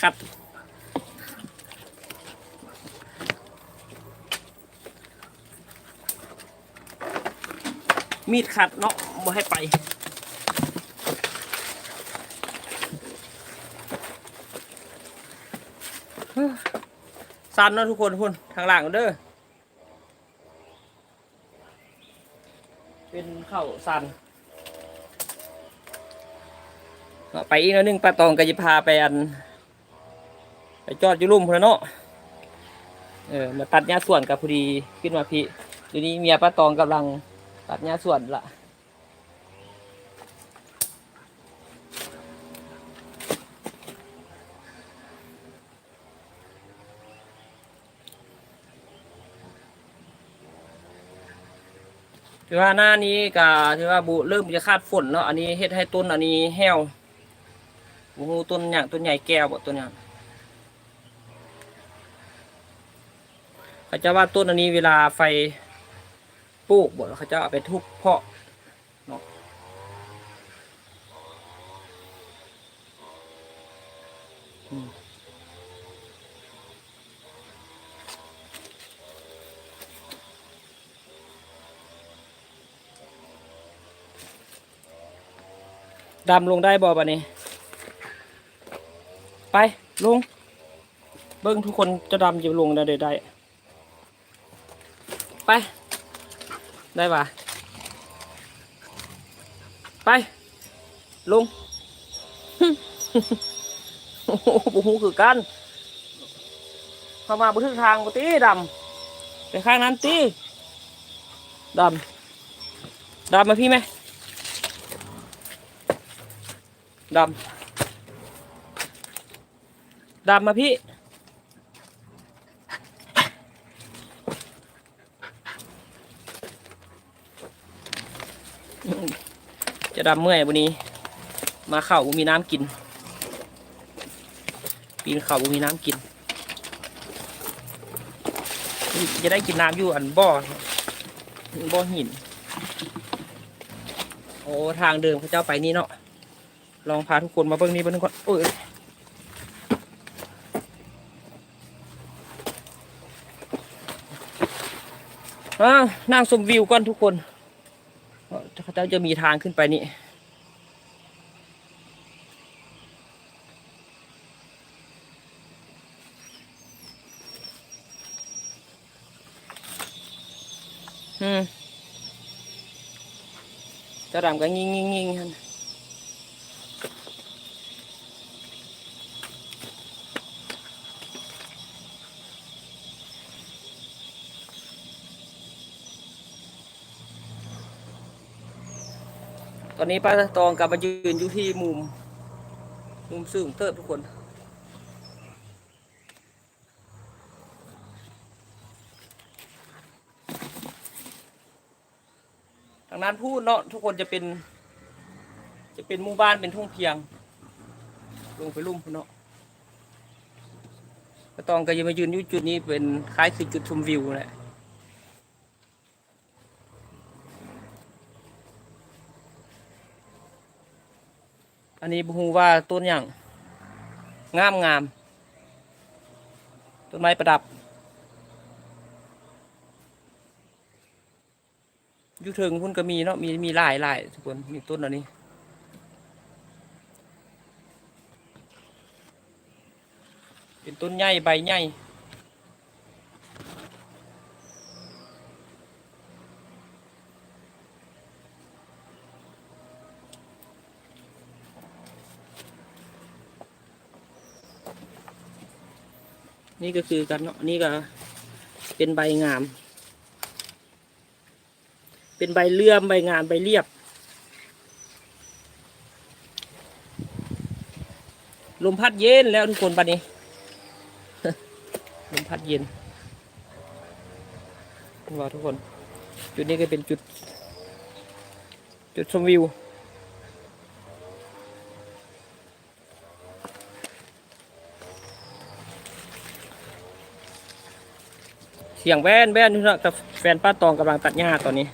ขัดมีดขัดเนาะบ่ให้ไป สันเนาะทุกคนทุกคนทางหลังเด้อ เป็นข้าวสันเอาไปอีกนิดนึงป้าตองก็จะพาไปอัน ไปจอดอยู่ลุ่มพุ่นน่ะเนาะเออมาตัดหญ้าส่วนกับพอดีขึ้นมาพี่เดี๋ยวนี้เมียป้าตองกำลังตัดหญ้าส่วนละถือว่าหน้านี้ก็ถือว่าบุเริ่มจะคาดฝนแล้วอันนี้เฮ็ดให้ต้นอันนี้แห้วโอ้โหต้นอย่างต้นใหญ่แก้วบ่ต้นอย่าง เขาจะว่าต้นอันนี้เวลาไฟปลูกบ่เขาจะเอาไปทุบเพาะเนาะดำลงได้บ่บะนี้ ไปลง เบิ้งทุกคนจะดำจะลงได้ได้ ไป ได้ปะไป ลงโอ้โหคือกันเข้ามาบุทึกทางปตีดำไปข้างนั้นตีดำดำมาพี่ไหมดำดำมาพี่ จะดำเมื่อยวันนี้ มาเข่าบุมีน้ำกิน ปีนเข่าบุมีน้ำกิน จะได้กินน้ำอยู่อันบ่อบ่อหิน โอ้ทางเดิมเขาเจ้าไปนี่เนาะ ลองพาทุกคนมาเบิ่งนี่เบิ่งก่อนโอ้ยอ่านั่งชมวิวก่อนทุกคน แล้วจะมีทางขึ้นไปนี่อืมจะดำก็งิ่งงิ่งงิ่ ตอนนี้ป้าตองกลับมายืนอยู่ที่มุม มุมสูงเติบทุกคนทางนั้นพูดเนาะทุกคนจะเป็น จะเป็นหมู่บ้านเป็นทุ่งเพียง ลงไปลุ่มเนาะก็ตองก็ยังมายืนอยู่จุดนี้เป็นคล้ายคือจุดชมวิวแหละ อันนี้บูว่าต้นอย่างงามงามต้นไม้ประดับอยู่เทิงพุ่นก็มีเนาะมีมีหลายหลายทุกคนมีต้นอันนี้เป็นต้นใหญ่ใบใหญ่ นี่ก็คือกันเนาะนี่ก็เป็นใบงาม เป็นใบเลื่อมใบงานใบเรียบ ลมพัดเย็นแล้วทุกคนปันนี้ ลมพัดเย็นว่าทุกคน จุดนี้ก็เป็นจุด จุดชมวิว เสียงแว่นแว่นนี่นะแต่แฟนป้าตองกำลังตัดหญ้าตอนนี้